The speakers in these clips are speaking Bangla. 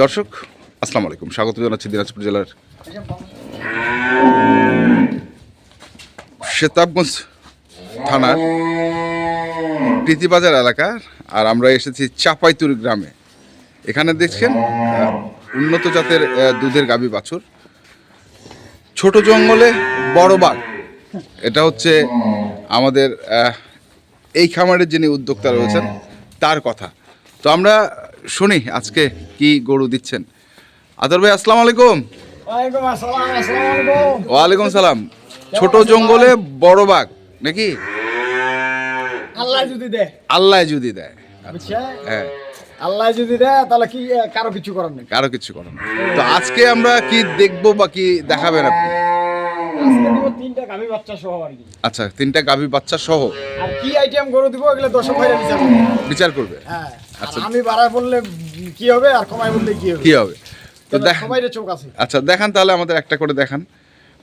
দর্শক, আসসালামু আলাইকুম। স্বাগত জানাচ্ছি দিনাজপুর জেলার শেতাবগঞ্জ থানার প্রীতিবাজার এলাকার, আর আমরা এসেছি চাপাইতুর গ্রামে। এখানে দেখছেন উন্নত জাতের দুধের গাভী বাছুর। ছোট জঙ্গলে বড় বাঘ। এটা হচ্ছে আমাদের এই খামারের যিনি উদ্যোক্তা রয়েছেন, তার কথা। তো আমরা শুনি আজকে কি গরু দিচ্ছেন? আদর ভাই আসসালামু আলাইকুম। ওয়ালাইকুম সালাম। ছোট জঙ্গলে বড় বাঘ নাকি? আল্লাহ যদি দেয়। আল্লাহ যদি দেয়। হ্যাঁ। আল্লাহ যদি দেয় তাহলে কি কারও কিছু করার নেই? কারও কিছু করার নেই। তো আজকে আমরা কি দেখব বা কি দেখাবেন আপনি? আজকে দিব তিনটা গাভী বাচ্চা সহ আর কি। আচ্ছা তিনটা গাভী বাচ্চা সহ? আর কি আইটেম গরু দিব এগুলো দর্শক ভাইরা বিচার করবে। বিচার করবে? হ্যাঁ আচ্ছা। আমি বাড়ায় বললে কি হবে আর কমাই বললে কি হবে? কি হবে? তো তাহলে দেখ সবাইরে চোখ আছে। আচ্ছা দেখান তাহলে আমাদের একটা করে দেখান।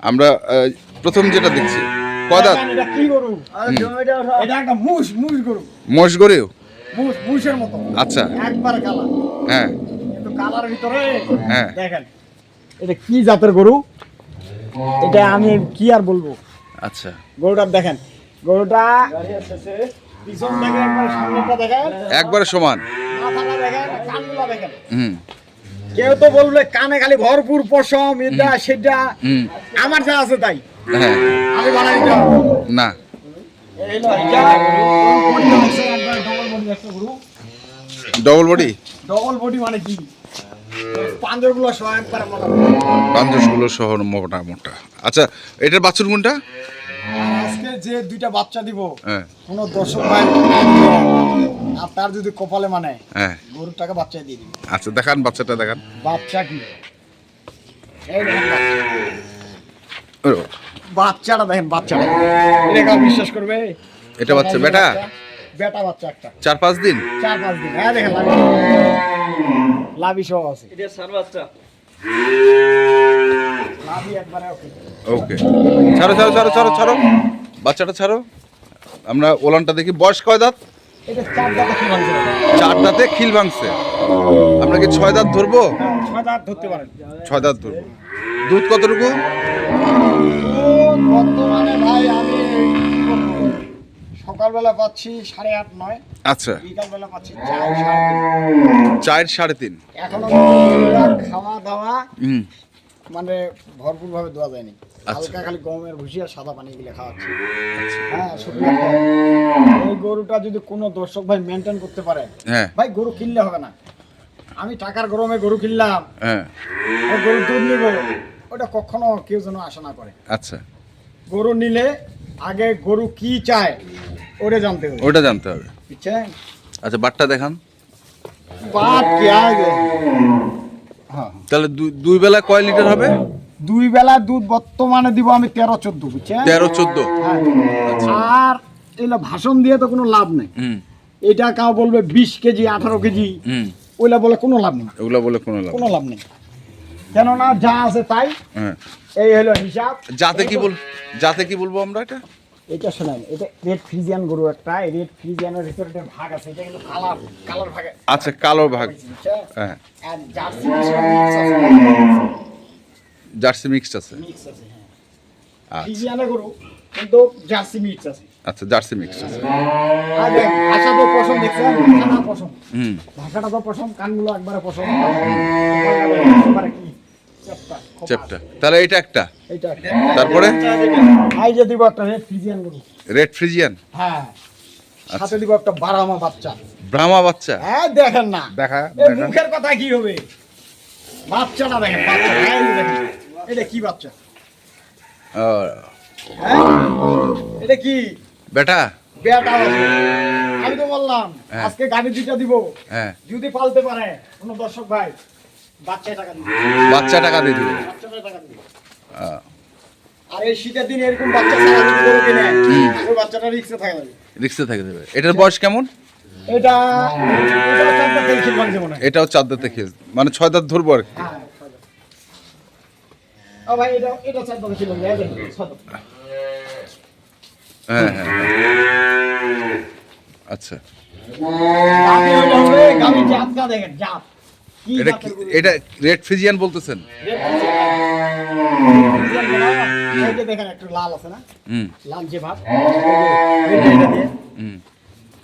আমরা প্রথম যেটা দেখছি কদাত এটা কি গরু? এটা একটা মুষ মুষ গরু। মোষ গরেও মুষ মুষের মতো। আচ্ছা। একবার কালা হ্যাঁ। কিন্তু কালার ভিতরে হ্যাঁ। দেখেন এটা কি জাতের গরু? এটা আমি কি আর বলব? আচ্ছা। গরুটা দেখেন। গরুটা একবার সমান। দেখেন হুম। কেউ তো বলবে কানে খালি ভরপুর পশম এটা সেটা। আমার যা আছে তাই। হ্যাঁ। আমি বানাই না। ডবল বডি ডবল বডি মানে কি? পাঞ্জরগুলো একবার মোটা মোটা মোটা। আচ্ছা এটার বাছুর কোনটা? আজকে যে দুইটা বাচ্চা দিব হ্যাঁ। কোনো দর্শক ভাই আর তার যদি কপালে মানে হ্যাঁ। গরুর টাকা বাচ্চা দিয়ে দিবে। আচ্ছা দেখান বাচ্চাটা দেখান। বাচ্চা কি? বাচ্চাটা দেখেন বাচ্চাটা। এটা কেউ বিশ্বাস করবে? এটা বাচ্চা বেটা? বেটা বাচ্চা একটা। চার পাঁচ দিন? চার পাঁচ দিন। হ্যাঁ দেখেন লাভি সহ আছে। লাভি একবারে ওকে ওকে ছাড়ো ছাড়ো ছাড়ো ছাড়ো ছাড়ো। বাচ্চাটা ছাড়ো। আমরা ওলানটা দেখি। বয়স কয় দাঁত? এটা চার দাঁত কি ভাঙছে। চার দাঁতে খিল ভাঙছে। আমরা কি ছয় দাঁত ধরবো? ছয় দাঁত ধরতে পারেন। ছয় দাঁত ধরবো। দুধ কতটুকু? বর্তমানে ভাই আমি কি বলব, সকালবেলা পাচ্ছি সাড়ে আট নয়। আচ্ছা। বিকালবেলা পাচ্ছি চার সাড়ে তিন। এখনও খাওয়া দাওয়া মানে ভরপুর ভাবে দেওয়া যায়নি। আচ্ছা। হালকা খালি গমের ভুসি আর সাদা পানি গুলো খাওয়াচ্ছি। হ্যাঁ শুকনো খাওয়া। গরুটা যদি কোনো দর্শক ভাই মেনটেন করতে পারে হ্যাঁ। ভাই গরু কিনলে হবে না। আমি টাকার গরমে গরু কিনলাম। হ্যাঁ। গরু দুধ নিব। ওটা কখনো কেউ যেন আশা না করে। আচ্ছা। গরু নিলে আগে গরু কি চায় ওটা জানতে হবে। ওটা জানতে হবে। আচ্ছা বাটটা দেখান। বাট কি আগে? হ্যাঁ তাহলে দুই- বেলা কয় লিটার হবে? দুই বেলা দুধ বর্তমানে দিব আমি তেরো চোদ্দ বুঝছেন? তেরো চোদ্দ। হ্যাঁ। আর এগুলো ভাষণ দিয়ে তো কোনো লাভ নেই। এটা কাউ বলবে বিশ কেজি আঠারো কেজি। হুম। ওইলা বলে কোনো লাভ নেই। ওগুলো বলে কোনো লাভ কোনো লাভ নেই। কেননা যা আছে তাই। হ্যাঁ। এই হলো হিসাব। যাতে কি বল যাতে কি বলব আমরা এটা? এটা শোনেন এটা রেড ফ্রিজিয়ান গরু একটা এই রেড ফ্রিজিয়ানের ভিতরে একটা ভাগ আছে এটা কিন্তু কালার কালার ভাগে আচ্ছা কালো ভাগ। হ্যাঁ। আর জার্সি মিক্স আছে জার্সি মিক্সড আছে? মিক্স আছে হ্যাঁ। আচ্ছা। ফ্রিজিয়ানের গরু কিন্তু জার্সি মিক্স আছে। আচ্ছা জার্সি মিক্স আছে। দেখ তো পছন্দ দেখছেন? ভাষা না পছন্দ। হুম। ভাষাটা তো পছন্দ কানগুলো একবারে পছন্দ। একবারে কি? চেপ্টা, চেপটা তাহলে এটা একটা। তারপরে? এই যে দিব একটা রেড ফ্রিজিয়ান গরু। রেড ফ্রিজিয়ান হ্যাঁ। আচ্ছা। সাথে দিব একটা বারামা বাচ্চা। ব্রাহ্মা বাচ্চা? হ্যাঁ দেখেন না। দেখা মুখের কথা কি হবে? বাচ্চাটা দেখেন বাচ্চা। এই যে দেখেন। এটা কি বাচ্চা? হ্যাঁ? এটা কি? বেটা? বেটা আমি তো বললাম হ্যাঁ। আজকে গাড়ি দুইটা দিব। হ্যাঁ। যদি পালতে পারে কোনো দর্শক ভাই বাচ্চা টাকা দিয়ে দিবে। আহ, আর এই শীতের দিন এরকম বাচ্চা ওই বাচ্চাটা রিক্সে থাকে রিক্সে থেকে দেবে এটার বয়স কেমন? এটা মানে মনে হয়। এটাও চার দাঁতে মানে ছয় দাঁত ধরবো আর কি। হ্যাঁ। হ্যাঁ হ্যাঁ হ্যাঁ। আচ্ছা। দেখেন, জাত। এটা কি- এটা রেড ফ্রিজিয়ান বলতেছেন? দেখেন একটু লাল আছে না? লাল যে ভাব।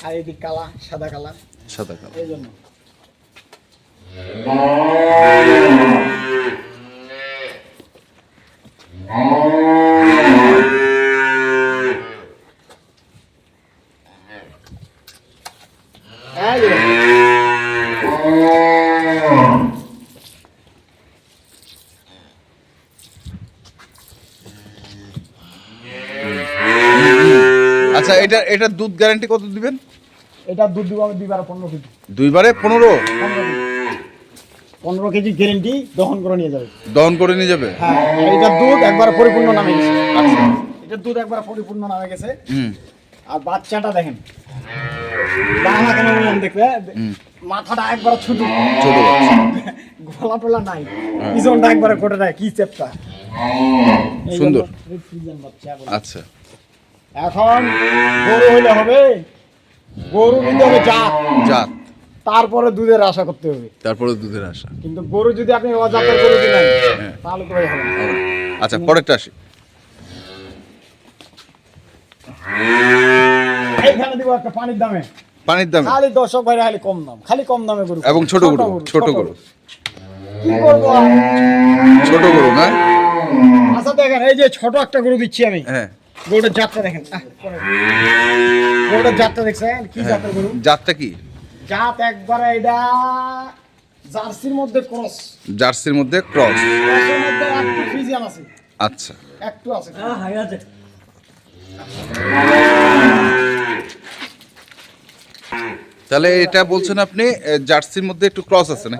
আর এদিক কালা সাদা কালা। সাদা কালো। এই জন্য। এই যে, আচ্ছা এটা এটা দুধ গ্যারান্টি কত দিবেন? এটা দুধ দিব আমি দুইবার পনেরো কেজি। দুইবারে পনেরো? পনেরো কেজি। গ্যারেন্টি দহন করে নিয়ে যাবে। দহন করে নিয়ে যাবে? হ্যাঁ এটা দুধ একবার পরিপূর্ণ নামে গেছে। আচ্ছা। এটা দুধ একবার পরিপূর্ণ নামে গেছে। আর বাচ্চাটা দেখেন। বাংলা কেন দেখবে? মাথাটা একবার ছোট ছোট গলা টলা নাই। পিছনটা একবার কোটে নাই কি চেপটা? সুন্দর। আচ্ছা। এখন গরু হইলে হবে গরু নিতে হবে জাত। জাত। তারপরে দুধের আশা করতে হবে। তারপরে দুধের আশা। কিন্তু গরু যদি আপনি অজাতের গরু দিলেন হ্যাঁ। তাহলে তো। হবে। আচ্ছা পরেরটা আসি। এইখানে দিব একটা পানির দামে। পানির দামে? খালি দর্শক ভাইরা খালি কম দাম খালি কম দামে গরু এবং ছোট গরু ছোট গরু। কি করব ছোট গরু না? আচ্ছা দেখেন এই যে ছোট একটা গরু দিচ্ছি আমি। হ্যাঁ। গরুটার জাতটা দেখেন। গরুটার জাতটা দেখছেন? কি হ্যাঁ। জাতের গরু? জাতটা কি? জাত একবারে এটা জার্সির মধ্যে ক্রস। জার্সির মধ্যে ক্রস। ক্রসের মধ্যে একটু ফ্রিজিয়ান আছে। আচ্ছা। একটু আছে। তাহলে এটা বলছেন আপনি জার্সির মধ্যে একটু ক্রস আছে না?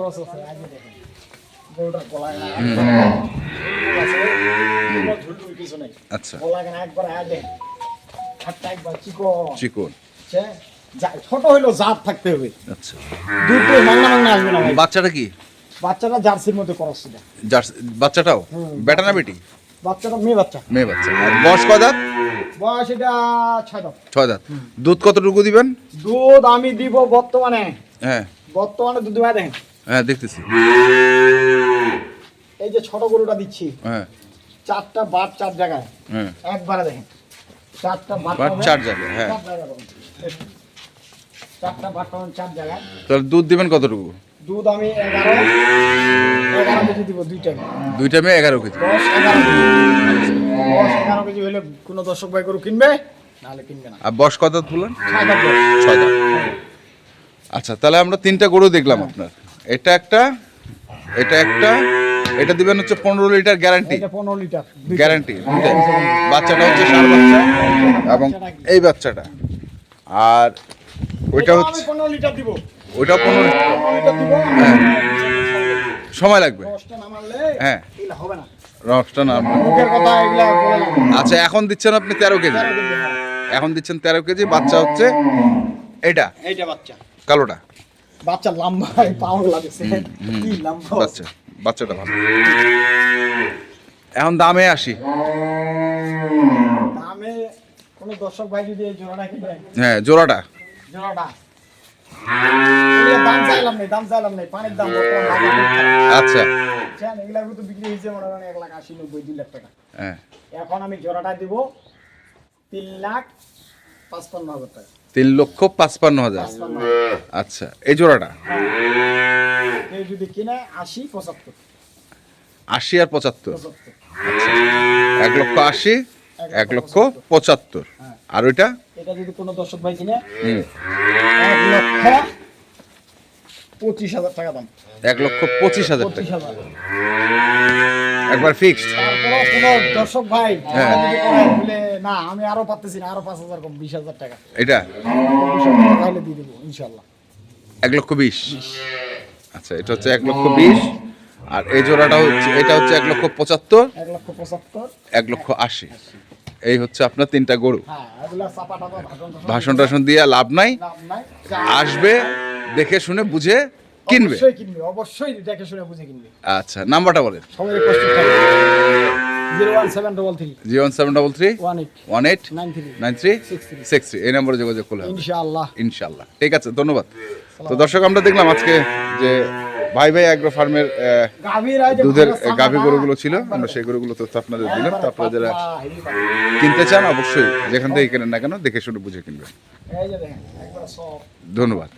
আচ্ছা। চিকন। ছোট হইলেও জাত থাকতে হবে। আচ্ছা। তো মাংনা মাংনা আসবে না বাচ্চাটা কি? বাচ্চাটা জার্সির মধ্যে ক্রস এটা জার্সি বাচ্চাটাও? বেটা না বেটি? বাচ্চাটা মেয়ে বাচ্চা। মেয়ে বাচ্চা। আর বয়স কয় দাঁত? বয়স এটা ছয় দাম ছয় দাঁত। দুধ কতটুকু দিবেন? দুধ আমি দিব বর্তমানে। হ্যাঁ। বর্তমানে দুধ ভাই দেখেন। হ্যাঁ দেখতেছি। এই যে ছোট গরুটা দিচ্ছি। হ্যাঁ। চারটা বাট চার জায়গায়। হ্যাঁ। একবারে দেখেন। চারটা বাট চার জায়গায়, হ্যাঁ। চারটা বাট পাবেন চার জায়গায়। তাহলে দুধ দিবেন কতটুকু? দুধ আমি এগারো। এগারো কেজি দিব দুই টাকা দুইটা মেয়ে এগারো কেজি। দশ এগারো কেজি। দশ এগারো কেজি হলে কোনো দর্শক ভাই গরু কিনবে? নাহলে কিনবে না। আর বয়স কত বললেন ছয় দাঁত আচ্ছা তাহলে আমরা তিনটা গরু দেখলাম আপনার। এটা একটা এটা একটা এটা দিবেন হচ্ছে পনেরো লিটার গ্যারান্টি পনেরো লিটার। গ্যারান্টি বাচ্চাটা হচ্ছে ষাঁড় বাচ্চা এবং এই বাচ্চাটা। আর ওইটা হচ্ছে পনেরো লিটার দিব। ওইটা পনেরো লিটার হ্যাঁ। সময় লাগবে। হ্যাঁ। হবে না। রসটা না। না। আচ্ছা এখন দিচ্ছেন আপনি তেরো কেজি। হয়। এখন দিচ্ছেন তেরো কেজি বাচ্চা হচ্ছে এটা এইটা বাচ্চা। কালোটা? বাচ্চা লম্বা পাওয়া দিচ্ছে কি লম্বা। বাচ্চা বাচ্চাটা ভালো। এখন দামে আসি। দামে কোনো দর্শক ভাই যদি জোড়াটা কিনে হ্যাঁ জোড়াটা। জোড়াটা। দাম চাইলাম নেই দাম চাইলাম নেই। পানির দাম। আচ্ছা। বুঝছেন? এগুলা কিন্তু বিক্রি হয়েছে মনে করেন এক লাখ আশি নব্বই দুই লাখ টাকা। হ্যাঁ। এখন আমি জোড়াটা দিব তিন লাখ পাঁচপান্ন হাজার টাকা। তিন লক্ষ পাঁচপান্ন হাজার। আচ্ছা এই জোড়াটা? কেউ যদি কিনে আশি পঁচাত্তর। আশি আর পঁচাত্তর? এক লক্ষ আশি এক লক্ষ পঁচাত্তর। আর ওইটা? এটা যদি কোনো দর্শক ভাই কিনে এক লক্ষ পঁচিশ হাজার টাকা দাম। এক লক্ষ পঁচিশ হাজার পঁচিশ হাজার। একবার ফিক্সড দর্শক ভাই হ্যাঁ। না আমি আরও পারতেছি না আরও পাঁচ হাজার কম বিশ হাজার টাকা। এটা? তাহলে দিয়ে দেবো ইনশাল্লাহ এক লক্ষ বিশ। আচ্ছা এটা হচ্ছে এক লক্ষ বিশ। আর এই জোড়াটা হচ্ছে এটা হচ্ছে এক লক্ষ পঁচাত্তর। এক লক্ষ পঁচাত্তর। এক লক্ষ আশি। এই হচ্ছে আপনার তিনটা গরু। হ্যাঁ ভাষণ টাষণ দিয়ে লাভ নাই। আসবে। দেখে শুনে বুঝে কিনবে? অবশ্যই কিনবে অবশ্যই দেখে শুনে বুঝে কিনবে। আচ্ছা নাম্বারটা বলেন। সবাই কষ্ট এই নম্বরে যোগাযোগ করলে হবে। ইনশাআল্লাহ। ঠিক আছে ধন্যবাদ। তো দর্শক আমরা দেখলাম আজকে যে ভাই ভাই অ্যাগ্রো ফার্মের দুধের গাভী গরুগুলো ছিল আমরা সেই গরুগুলো তথ্য আপনাদের দিলাম। তো আপনারা যারা। কিনতে চান অবশ্যই যেখান থেকে কেনেন না কেন দেখে শুনে বুঝে কিনবেন। ধন্যবাদ।